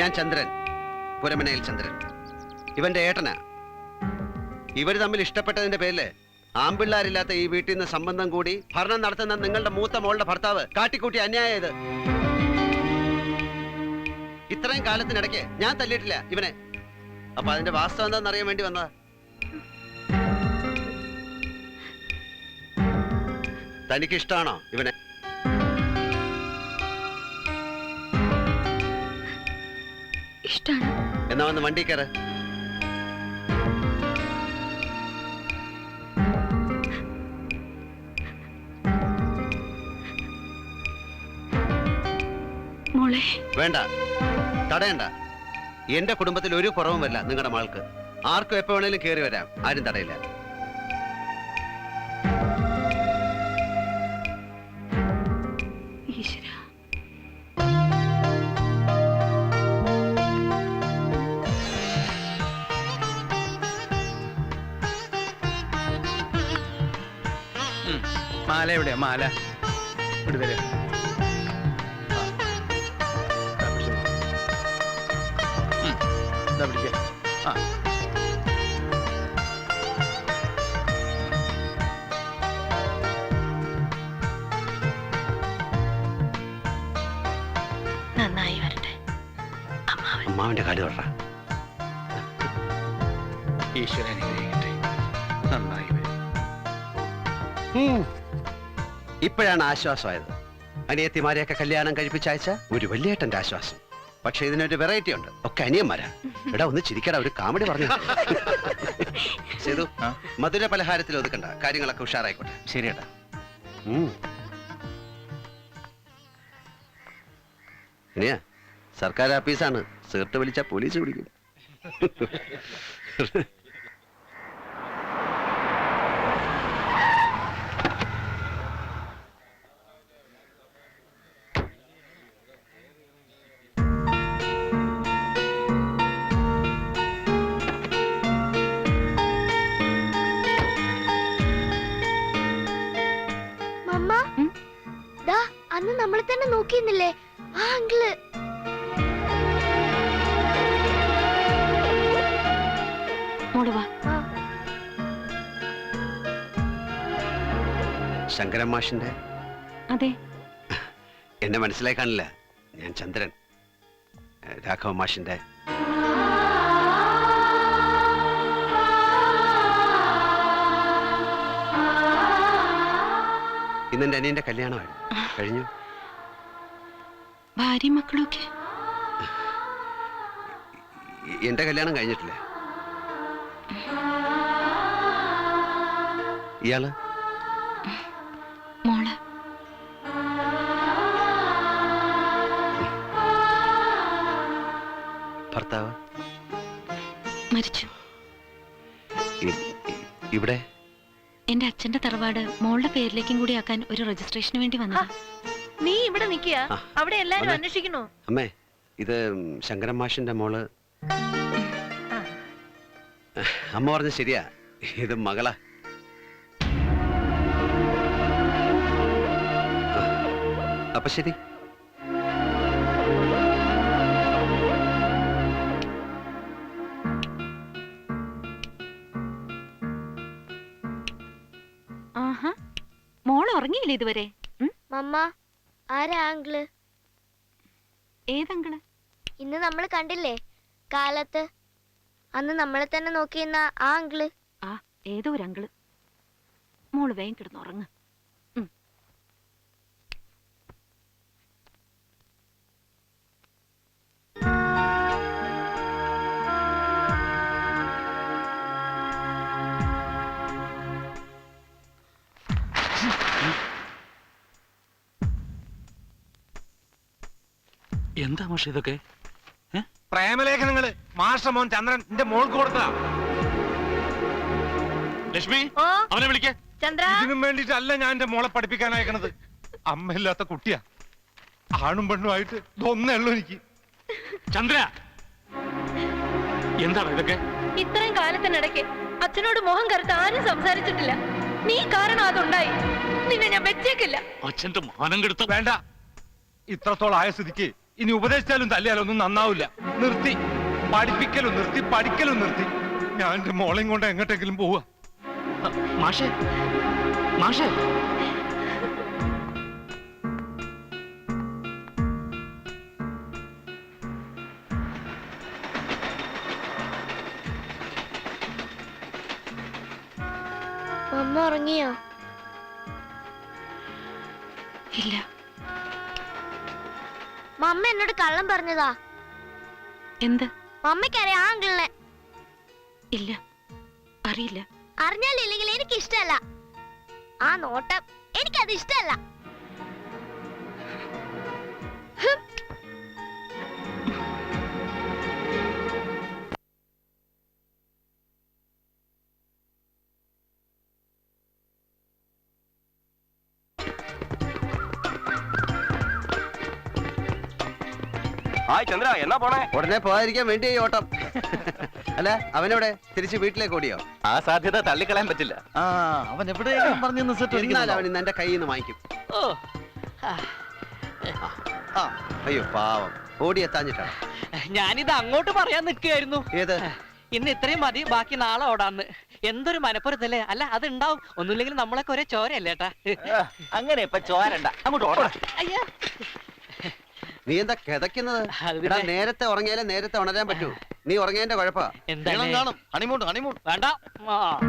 ഞാൻ ചന്ദ്രൻ. പുരമനയിൽ ചന്ദ്രൻ. ഇവന്റെ ഏട്ടനാ. ഇവർ തമ്മിൽ ഇഷ്ടപ്പെട്ടതിന്റെ പേരിൽ ആമ്പിള്ളാരില്ലാത്ത ഈ വീട്ടിൽ നിന്ന് സംബന്ധം കൂടി ഭരണം നടത്തുന്ന നിങ്ങളുടെ മൂത്ത മോളുടെ ഭർത്താവ് കാട്ടിക്കൂട്ടി അന്യായത് ഇത് ഇത്രയും കാലത്തിനിടയ്ക്ക് ഞാൻ തല്ലിയിട്ടില്ല ഇവനെ. അപ്പൊ അതിന്റെ വാസ്തവം എന്താണെന്ന് അറിയാൻ വേണ്ടി വന്നതാ. തനിക്കിഷ്ടാണോ ഇവനെ? ഇഷ്ടാണ്. എന്നാ വന്ന് വണ്ടി കയറ. മോളെ. വേണ്ട. തടയണ്ട. എന്റെ കുടുംബത്തിൽ ഒരു കുറവും വരില്ല നിങ്ങളുടെ മകൾക്ക് ആർക്കും എപ്പോ വേണേലും കയറി വരാം. ആരും തടയില്ല. മാല എവിടെയാ? മാല. ഇവിടെ വരെ. ആ. നന്നായി വരട്ടെ. അമ്മാവൻ. അമ്മാവിന്റെ കാൽ തൊട ഈശ്വരൻ നന്നായി വരും. ഇപ്പോഴാണ് ആശ്വാസമായത്. അനിയത്തിമാരെയൊക്കെ കല്യാണം കഴിപ്പിച്ചയച്ച ഒരു വലിയേട്ടന്റെ ആശ്വാസം. പക്ഷെ ഇതിനൊരു വെറൈറ്റി ഉണ്ട്. ഒക്കെ അനിയന്മാരാ. എടാ ഒന്ന് ചിരിക്കടാ ഒരു കാമഡി പറഞ്ഞു സേതു? മധുര പലഹാരത്തിൽ ഒതുക്കണ്ട. കാര്യങ്ങളൊക്കെ ഉഷാറായിക്കോട്ടെ. ശരിയേട്ടാ. ഇനിയാ സർക്കാർ ഓഫീസാണ് സീർട്ട് വിളിച്ച പോലീസ് പിടിക്കും. ശങ്കരൻ മാഷിന്റെ? അതെ. എന്നെ മനസ്സിലായി കാണില്ല. ഞാൻ ചന്ദ്രൻ. രാഘവ മാഷിന്റെ. ഇന്നെന്റെ അനിയന്റെ കല്യാണമാണ് കഴിഞ്ഞു? ഭാര്യയും മക്കളൊക്കെ എന്റെ കല്യാണം കഴിഞ്ഞിട്ടില്ല? ഇയാൾ? ഇവിടെ എന്റെ അച്ഛന്റെ തറവാട് മോളുടെ പേരിലേക്കും കൂടി ആക്കാൻ ഒരു രജിസ്ട്രേഷന് വേണ്ടി വന്നതാ. നീ ഇവിടെ നിക്കുക അവിടെ എല്ലാരും വന്നേ. അന്വേഷിക്കണോ അമ്മേ ഇത് ശങ്കരൻ മാഷിന്റെ മോൾ. അമ്മ പറഞ്ഞ ശരിയാ. ഇത് മകളാ. അപ്പൊ ശരി. മോൾ ഇതുവരെ? മമ്മ ആരാ ഏതങ്കിൾ? ഇന്ന് നമ്മൾ കണ്ടില്ലേ? കാലത്ത്. അന്ന് നമ്മളെ തന്നെ നോക്കിയിരുന്ന ആ അങ്കിൾ ആ ഏതോ ഒരു അങ്കിൾ മോൾ വേഗം കിടന്ന് എന്താ മാഷ ഇതൊക്കെ? പ്രേമലേഖനങ്ങൾ. മാസ്റ്റർ മോൻ ചന്ദ്രൻ എന്റെ മോൾക്ക് കൊടുത്തതാ. ലക്ഷ്മി ഓ അവനെ വിളിക്കേ. ചന്ദ്ര. ഇതിനും വേണ്ടിട്ടല്ല ഞാൻ എന്റെ മോളെ പഠിപ്പിക്കാൻ അയക്കണത്. അമ്മയില്ലാത്ത കുട്ടിയാ. ആണും പെണ്ണുമായിട്ട് ഇതൊന്നേ ഉള്ളൂ എനിക്ക്. ചന്ദ്ര. എന്താണ് ഇതൊക്കെ? ഇത്രയും കാലത്തിനിടയ്ക്ക് അച്ഛനോട് മോഹം കറുത്ത് ആരും സംസാരിച്ചിട്ടില്ല. നീ കാരണം അതുണ്ടായി. നിന്നെ ഞാൻ വെച്ചേക്കില്ല. അച്ഛന്റെ മാനം കെടുത്ത വേണ്ട. ഇത്രത്തോളം ആയ സ്ഥിതിക്ക് ഇനി ഉപദേശിച്ചാലും തല്ലിയാലും ഒന്നും നന്നാവില്ല. നിർത്തി. പഠിപ്പിക്കലും നിർത്തി പഠിക്കലും നിർത്തി. ഞാൻ എന്റെ മോളെയും കൊണ്ട് എങ്ങോട്ടെങ്കിലും പോവാ. മാഷേ മാഷേ. മമ്മ ഉറങ്ങിയോ? മമ്മ എന്നോട് കള്ളം പറഞ്ഞതാ. എന്ത്? മമ്മയ്ക്കറിയാം ആ അങ്കിളിനെ. ഇല്ല. അറിയില്ല. അറിഞ്ഞാലില്ലെങ്കിൽ എനിക്ക് ഇഷ്ടമല്ല ആ നോട്ടം എനിക്കത് ഇഷ്ടമല്ല ചന്ദ്ര എന്നാ പോണേ? ഉടനെ പോകാതിരിക്കാൻ വേണ്ടി ഈ ഓട്ടം. അല്ല അവനെവിടെ? തിരിച്ച് വീട്ടിലേക്ക് ഓടിയോ? ആ സാധ്യത തള്ളിക്കളയാൻ പറ്റില്ല. ആ അവൻ എവിടെയെങ്കിലും പറഞ്ഞു സെറ്റ് എന്നാൽ അവൻ ഇന്ന് എന്റെ കയ്യിൽ നിന്ന് വാങ്ങിക്കും. ആ അയ്യോ പാവം. ഓടിയെത്താഞ്ഞിട്ടാണ് ഞാനിത് അങ്ങോട്ട് പറയാൻ നിൽക്കുകയായിരുന്നു. ഏത്? ഇന്ന് ഇത്രയും മതി ബാക്കി നാളെ ഓടാന്ന്. എന്തൊരു മനപ്പുറത്തല്ലേ അല്ല അത് ഉണ്ടാവും ഒന്നുമില്ലെങ്കിൽ നമ്മളൊക്കെ ഒരേ ചോരല്ലേട്ടാ അങ്ങനെ ഇപ്പൊ ചോരണ്ട. അങ്ങോട്ട് ഓടാ. അയ്യോ. നീ എന്താ കിതക്കുന്നത് അത് എടാ നേരത്തെ ഉറങ്ങിയാലേ നേരത്തെ ഉണരാൻ പറ്റൂ. നീ ഉറങ്ങിയതിന്റെ കുഴപ്പാ. കാണും. Honeymoon honeymoon. വേണ്ട. ആ.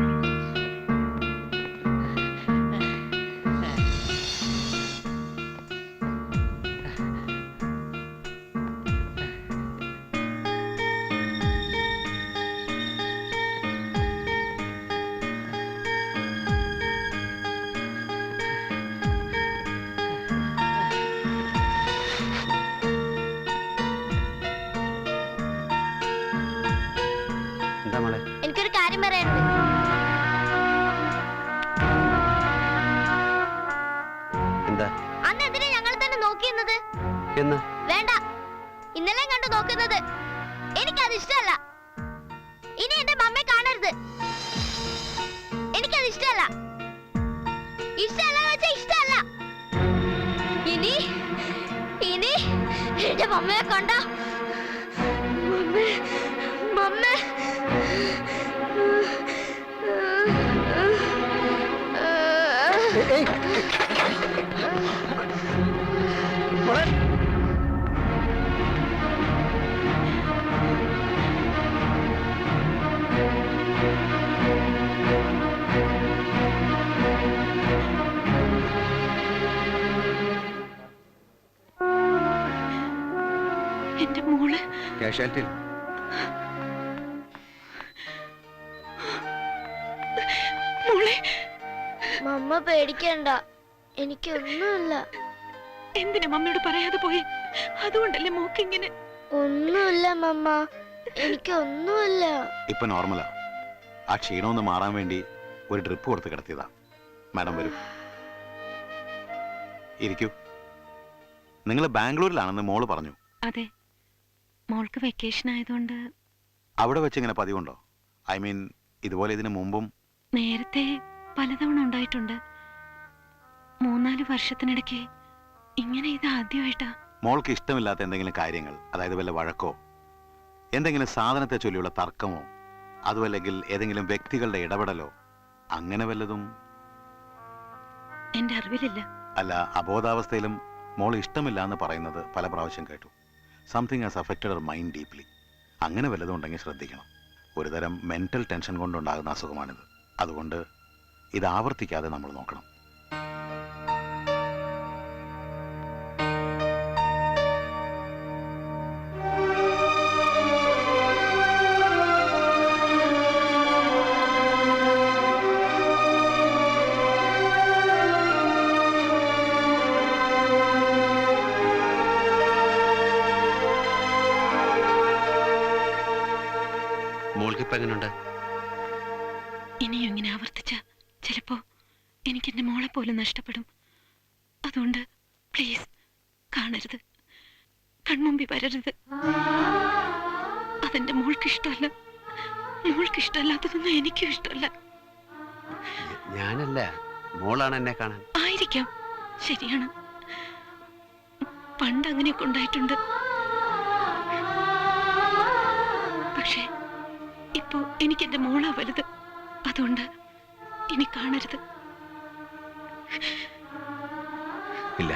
കാണരുത് എനിക്കത് ഇഷ്ടമല്ല. ഇഷ്ടമല്ല വെച്ചാ ഇഷ്ടമല്ല. ഇനി ഇനി എന്റെ മമ്മയെ കണ്ട മോൾ. കാഷ്വാലിറ്റിയിൽ. മോളെ. മമ്മ പേടിക്കണ്ട. എനിക്കൊന്നുമില്ല. എന്തിനാ മമ്മിയോട് പറയാതെ പോയി? അതുകൊണ്ടല്ലേ മോക്കിങ്ങനെ ഒന്നുമില്ല മമ്മ. എനിക്കൊന്നുമില്ല. ഇപ്പൊ നോർമലാ. ആ ക്ഷീണമൊന്ന് മാറാൻ വേണ്ടി ഒരു ഡ്രിപ്പ് കൊടുത്ത് കിടത്തിയതാ. മാഡം വരൂ. ഇരിക്കൂ. നിങ്ങൾ ബാംഗ്ലൂരിലാണെന്ന് മോൾ പറഞ്ഞു. അതെ. മോൾക്ക് വെക്കേഷൻ ആയതുകൊണ്ട് അവിടെ വെച്ച് ഇങ്ങനെ പതിവുണ്ടോ? ഐ മീൻ ഇതുപോലെ ഇതിനു മുമ്പും നേരത്തെ പലതവണ ഉണ്ടായിട്ടുണ്ട്. മൂന്നാൽ വർഷത്തിനിടയ്ക്ക് ഇങ്ങനെ ഇത് ആദ്യമായിട്ടാ. മോൾക്ക് ഇഷ്ടമില്ലാത്ത എന്തെങ്കിലും കാര്യങ്ങൾ അതായത് വല്ല വഴക്കോ എന്തെങ്കിലും സാധനത്തെ ചൊല്ലിയുള്ള തർക്കമോ അതുമല്ലെങ്കിൽ ഏതെങ്കിലും വ്യക്തികളുടെ ഇടപെടലോ അങ്ങനെ വല്ലതും? എന്റെ അറിവിലില്ല. അല്ല അബോധാവസ്ഥയിലും മോൾ ഇഷ്ടമില്ല എന്ന് പറയുന്നത് പല പ്രാവശ്യം കേട്ടു. Something has affected our mind deeply അങ്ങനെ വല്ലതും ഉണ്ടെങ്കിൽ ശ്രദ്ധിക്കണം. ഒരുതരം മെന്റൽ ടെൻഷൻ കൊണ്ടുണ്ടാകുന്ന അസുഖമാണിത്. അതുകൊണ്ട് ഇത് ആവർത്തിക്കാതെ നമ്മൾ നോക്കണം. എങ്ങനെയുണ്ട് ഇനിയും ഇങ്ങനെ ആവർത്തിച്ച ചിലപ്പോ എനിക്ക് എന്റെ മോളെ പോലും നഷ്ടപ്പെടും. അതുകൊണ്ട് പ്ലീസ് കാണരുത്. കൺമുമ്പി വരരുത്. അതെന്റെ മോൾക്ക് ഇഷ്ടമല്ല മോൾക്ക് ഇഷ്ടമല്ലാത്തതൊന്നും എനിക്കും ഇഷ്ടമല്ല. ഞാനല്ല. മോളാണ് എന്നെ കാണാൻ. ആയിരിക്കാം. ശരിയാണ്. പണ്ട് അങ്ങനെയൊക്കെ ഉണ്ടായിട്ടുണ്ട്. ഇപ്പോ എനിക്ക് എന്റെ മോളാ വലുത്. അതുകൊണ്ട് ഇനി കാണരുത്. ഇല്ല.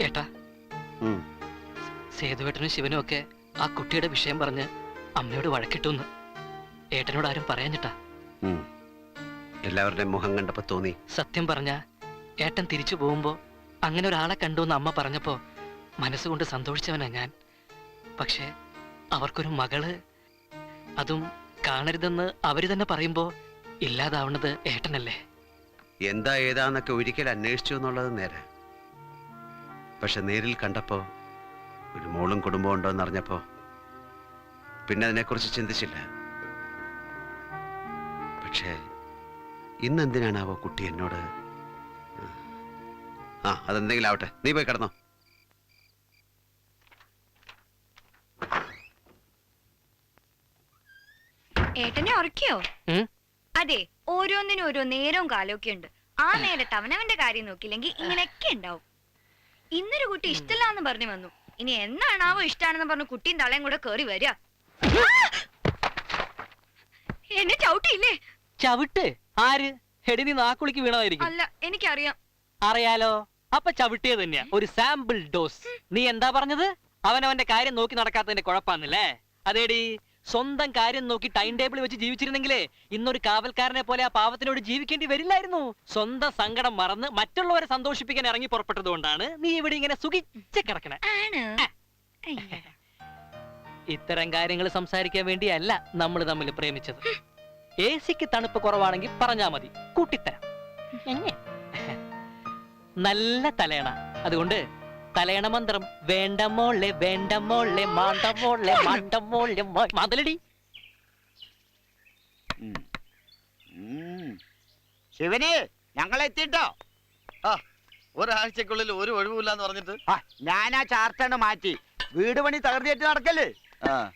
ഏട്ടാ. സേതുവേട്ടനും ശിവനും ഒക്കെ ആ കുട്ടിയുടെ വിഷയം പറഞ്ഞ് അമ്മയോട് വഴക്കിട്ടുന്ന്. ഏട്ടനോട് ആരും പറയാഞ്ഞിട്ടാ. എല്ലാവരുടെയും മുഖം കണ്ടപ്പോ തോന്നി. സത്യം പറഞ്ഞ ഏട്ടൻ തിരിച്ചു പോകുമ്പോ അങ്ങനെ ഒരാളെ കണ്ടു എന്ന് അമ്മ പറഞ്ഞപ്പോ മനസ്സുകൊണ്ട് സന്തോഷിച്ചവനാ ഞാൻ. പക്ഷേ അവർക്കൊരു മകൾ അതും കാണരുതെന്ന് അവർ തന്നെ പറയുമ്പോ ഇല്ലാതാവണത് ഏട്ടനല്ലേ? എന്താ ഏതാന്നൊക്കെ ഒരിക്കൽ അന്വേഷിച്ചു എന്നുള്ളത് നേരെ. പക്ഷെ നേരിൽ കണ്ടപ്പോ ഒരു മോളും കുടുംബം ഉണ്ടോ എന്നറിഞ്ഞപ്പോ പിന്നെ അതിനെക്കുറിച്ച് ചിന്തിച്ചില്ല. ഇന്ന് എന്തിനാണാവോ കുട്ടി എന്നോട്? ആ അതെന്തെങ്കിലും ആവട്ടെ. നീ പോയി കിടന്നോ. ഏട്ടനെ ഉറക്കിയോ? അതെ ഓരോന്നിനും ഓരോ നേരവും കാലമൊക്കെ ഉണ്ട്. ആ നേരത്ത് അവനവന്റെ കാര്യം നോക്കിയില്ലെങ്കിൽ ഇങ്ങനെയൊക്കെ ഉണ്ടാവും. ഇന്നൊരു കുട്ടി ഇഷ്ടമില്ലാന്ന് പറഞ്ഞു വന്നു. ഇനി എന്നാണാവോ ഇഷ്ടാണെന്ന് പറഞ്ഞു കുട്ടിയും തളയും കൂടെ കേറി വരിക? എന്നെ ചവിട്ടിയില്ലേ? ചവിട്ട്? ആര്? ഹെടി നീ നാക്കുളിക്ക് വീണതായിരിക്കും. അല്ല എനിക്കറിയാം. അറിയാലോ? അപ്പൊ ചവിട്ടിയത് തന്നെയാ. ഒരു സാമ്പിൾ ഡോസ് നീ എന്താ പറഞ്ഞത്? അവനവന്റെ കാര്യം നോക്കി നടക്കാത്തതിന്റെ കുഴപ്പാന്നല്ലേ അതേടി സ്വന്തം കാര്യം നോക്കി ടൈം ടേബിൾ വെച്ച് ജീവിച്ചിരുന്നെങ്കിലേ ഇന്നൊരു കാവൽക്കാരനെ പോലെ ആ പാവത്തിനോട് ജീവിക്കേണ്ടി വരില്ലായിരുന്നു. സ്വന്തം സങ്കടം മറന്ന് മറ്റുള്ളവരെ സന്തോഷിപ്പിക്കാൻ ഇറങ്ങി പുറപ്പെട്ടത് കൊണ്ടാണ് നീ ഇവിടെ ഇങ്ങനെ സുഖിച്ച് കിടക്കണേ. ഇത്തരം കാര്യങ്ങൾ സംസാരിക്കാൻ വേണ്ടിയല്ല നമ്മൾ തമ്മിൽ പ്രേമിച്ചത്. എ സിക്ക് തണുപ്പ് കുറവാണെങ്കിൽ പറഞ്ഞാ മതി. കൂട്ടിത്തരാം? നല്ല തലയണ. അതുകൊണ്ട് തലയണ മന്ത്രം വേണ്ട മോളെ വേണ്ട മോളെ മാണ്ട മോളെ മാണ്ട മോളെ മാതലടി ശിവന് ഞങ്ങൾ എത്തിട്ടോ ഒരാഴ്ചക്കുള്ളിൽ ഒരു ഒഴിവില്ലാന്ന് പറഞ്ഞിട്ട്. ഞാൻ ആ ചാർട്ടാണ് മാറ്റി. വീട് പണി തകർത്തിട്ട് നടക്കല്ലേ?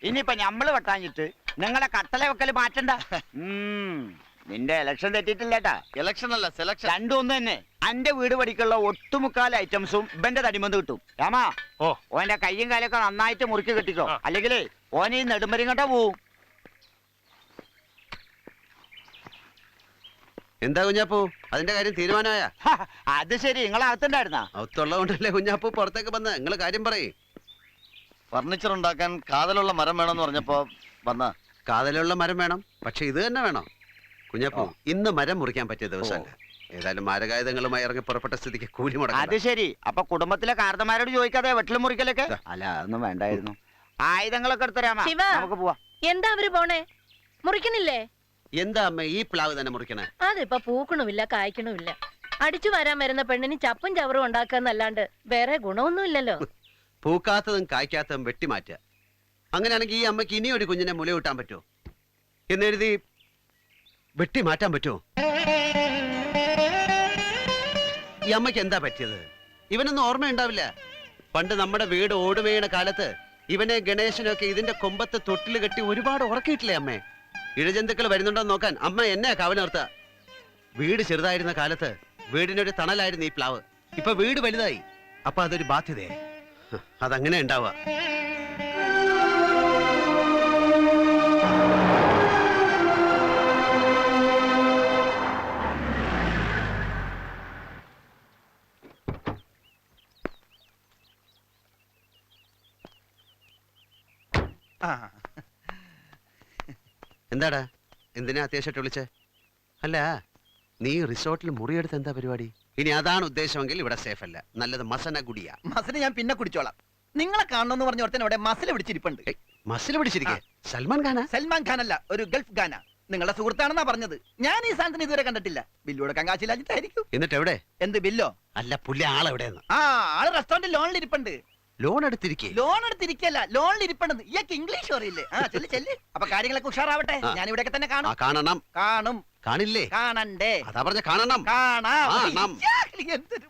ഇനിയിപ്പൊ ഞമ്മൾ വെട്ടാഞ്ഞിട്ട് നിങ്ങളെ കട്ടള വെക്കൽ മാറ്റണ്ട. നിന്റെ ഇലക്ഷൻ തെറ്റിട്ടില്ലേട്ടാ. ഇലക്ഷൻ അല്ല സെലക്ഷൻ രണ്ടും ഒന്ന് തന്നെ. അന്റെ വീട് പടിക്കുള്ള ഒട്ടുമുക്കാൽ ഐറ്റംസും ഇവന്റെ തടിമന്ത് കിട്ടും. രാമാ ഓ. ഓന്റെ കയ്യും കാലൊക്കെ നന്നായിട്ട് മുറുക്കി കെട്ടിക്കോ. അല്ലെങ്കിൽ ഓനെ ഈ നെടുമ്പരിങ്ങട്ട പോവും. എന്താ കുഞ്ഞാപ്പൂ? അതിന്റെ കാര്യം തീരുമാനമായ? അത് ശരി. നിങ്ങൾ അകത്തുണ്ടായിരുന്ന? അവത്തുള്ളതുകൊണ്ടല്ലേ കുഞ്ഞാപ്പൂ പുറത്തേക്ക് വന്ന്? നിങ്ങൾ കാര്യം പറയും. ഫർണിച്ചർ ഉണ്ടാക്കാൻ കാതലുള്ള മരം വേണമെന്ന് പറഞ്ഞപ്പോ വന്ന കാതലുള്ള മരം വേണം പക്ഷെ ഇത് തന്നെ വേണം. കുഞ്ഞപ്പൂ ഇന്ന് മരം മുറിക്കാൻ പറ്റിയ ദിവസമല്ല. ഏതായാലും മാരകായുധങ്ങളുമായി ഇറങ്ങി പുറപ്പെട്ട സ്ഥിതിക്ക് കൂലി അത് മുടക്കാം ശരി. അപ്പൊ കുടുംബത്തിലെ കാർത്തമാരോട് ചോദിക്കാതെ വെട്ടിലും മുറിക്കലൊക്കെ? അല്ല അതൊന്നും വേണ്ടായിരുന്നു. ആയുധങ്ങളൊക്കെ എടുത്തരാമാ ശിവ. നമുക്ക് പോവാ. എന്താ അവർ പോണേ? മുറിക്കുന്നില്ലേ എന്താ അമ്മ ഈ പ്ലാവ് തന്നെ മുറിക്കണേ? അതിപ്പോ പൂക്കണമില്ല കായ്ക്കണമില്ല. അടിച്ചു വരാൻ വരുന്ന പെണ്ണിന് ചപ്പും ചവറും ഉണ്ടാക്കാന്നല്ലാണ്ട് വേറെ ഗുണമൊന്നുമില്ലല്ലോ. പൂക്കാത്തതും കായ്ക്കാത്തതും വെട്ടിമാറ്റുക. അങ്ങനെയാണെങ്കിൽ ഈ അമ്മയ്ക്ക് ഇനി ഒരു കുഞ്ഞിനെ മുല കൂട്ടാൻ പറ്റുമോ? എന്നെഴുതി വെട്ടി മാറ്റാൻ പറ്റുമോ? ഈ അമ്മയ്ക്ക് എന്താ പറ്റിയത്? ഇവനൊന്നും ഓർമ്മയുണ്ടാവില്ല പണ്ട് നമ്മുടെ വീട് ഓടുമേണ കാലത്ത് ഇവനെ ഗണേശനൊക്കെ ഇതിന്റെ കൊമ്പത്ത് തൊട്ടിൽ കെട്ടി ഒരുപാട് ഉറക്കിയിട്ടില്ലേ അമ്മേ? ഇഴജന്തുക്കൾ വരുന്നുണ്ടോന്ന് നോക്കാൻ അമ്മ എന്നെ നിർത്തുക വീട് ചെറുതായിരുന്ന കാലത്ത് വീടിനൊരു തണലായിരുന്നു ഈ പ്ലാവ്. ഇപ്പൊ വീട് വലുതായി. അപ്പൊ അതൊരു ബാധ്യതയായി. അതങ്ങനെ ഉണ്ടാവുക എന്താടാ? എന്തിനാ അത്യാവശ്യമായിട്ട് വിളിച്ചേ? അല്ല നീ റിസോർട്ടിൽ മുറിയെടുത്ത് എന്താ പരിപാടി? ഇനി അതാണ് ഉദ്ദേശമെങ്കിൽ ഇവിടെ സേഫ് അല്ല. നല്ലത് മസന കുടിയാ മസന ഞാൻ പിന്നെ കുടിച്ചോളാം. നിങ്ങളെ കാണണമെന്ന് പറഞ്ഞ ഒരുത്തൻ അവിടെ മസിൽ പിടിച്ചിരിപ്പുണ്ട്. മസിൽ പിടിച്ചിരിക്കേ? സൽമാൻ ഖാന? സൽമാൻ ഖാൻ അല്ല ഒരു ഗൾഫ് ഖാന. നിങ്ങളുടെ സുഹൃത്താണെന്നാ പറഞ്ഞത്. ഞാൻ ഈ സാധനത്തിന് ഇതുവരെ കണ്ടിട്ടില്ല. ബില്ലൂടെ കങ്കാശിലാജിട്ടായിരിക്കും എന്നിട്ട് എവിടെ? എന്ത് ബില്ലോ? അല്ല പുല്ല് ആളെവിടെയെന്ന്? ആ ആൾ റെസ്റ്റോറന്റ് ലോണിൽ ഇരിപ്പുണ്ട്. ലോൺ എടുത്തിരിക്കേ. ലോൺ എടുത്തിരിക്കല്ല. ലോണിൽ ഇരിപ്പണെന്ന് ഇയാൾക്ക് ഇംഗ്ലീഷ് അറിയില്ലേ? ആ ചെല്ലു ചെല്ലു. അപ്പൊ കാര്യങ്ങളൊക്കെ ഉഷാറാവട്ടെ. ഞാൻ ഇവിടെയൊക്കെ തന്നെ കാണും. കാണണം. കാണും. കാണില്ലേ? കാണണ്ടേ. അതാ പറഞ്ഞ കാണണം. കാണാം. എന്തൊരു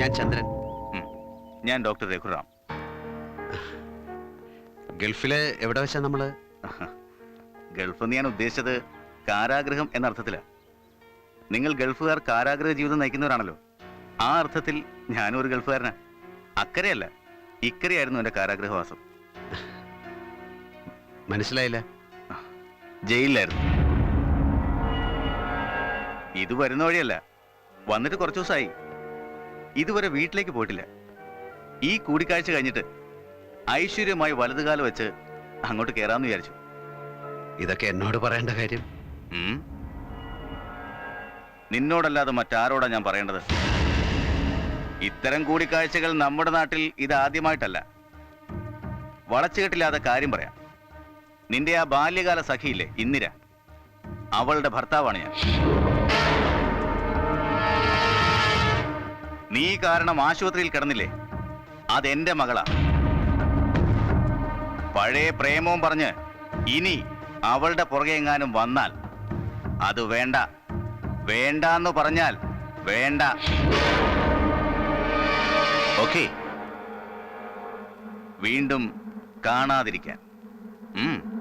ഞാൻ ചന്ദ്രൻ. ഞാൻ ഡോക്ടർ രഘുറാം. ഗൾഫിൽ എവിടെ വെച്ചാ നമ്മൾ? ഗൾഫ് എന്ന് ഞാൻ ഉദ്ദേശിച്ചത് കാരാഗ്രഹം എന്ന അർത്ഥത്തിലാണ് നിങ്ങൾ ഗൾഫുകാർ കാരാഗ്രഹ ജീവിതം നയിക്കുന്നവരാണല്ലോ. ആ അർത്ഥത്തിൽ ഞാനും ഒരു ഗൾഫുകാരനാ. അക്കരയല്ല ഇക്കരയായിരുന്നു എന്റെ കാരാഗ്രഹവാസം. മനസ്സിലായില്ല? ജയിലിലായിരുന്നു. ഇത് വരുന്ന വഴിയല്ല. വന്നിട്ട് കുറച്ചു ദിവസമായി ഇതുവരെ വീട്ടിലേക്ക് പോയിട്ടില്ല. ഈ കൂടിക്കാഴ്ച കഴിഞ്ഞിട്ട് ഐശ്വര്യമായി വലതുകാലം വെച്ച് അങ്ങോട്ട് കയറാമെന്ന് വിചാരിച്ചു. ഇതൊക്കെ എന്നോട് പറയേണ്ട കാര്യം? ഉം. നിന്നോടല്ലാതെ മറ്റാരോടാ ഞാൻ പറയേണ്ടത്? ഇത്തരം കൂടിക്കാഴ്ചകൾ നമ്മുടെ നാട്ടിൽ ഇത് ആദ്യമായിട്ടല്ല. വളച്ചുകെട്ടില്ലാതെ കാര്യം പറയാം. നിന്റെ ആ ബാല്യകാല സഖിയില്ലേ ഇന്ദിര? അവളുടെ ഭർത്താവാണ് ഞാൻ. നീ കാരണം ആശുപത്രിയിൽ കിടന്നില്ലേ? അതെന്റെ മകളാ. പഴയ പ്രേമവും പറഞ്ഞ് ഇനി അവളുടെ പുറകെ എങ്ങാനും വന്നാൽ അത് വേണ്ട. വേണ്ടാന്ന് പറഞ്ഞാൽ വേണ്ട. ഓക്കെ. വീണ്ടും കാണാതിരിക്കാൻ. ഉം.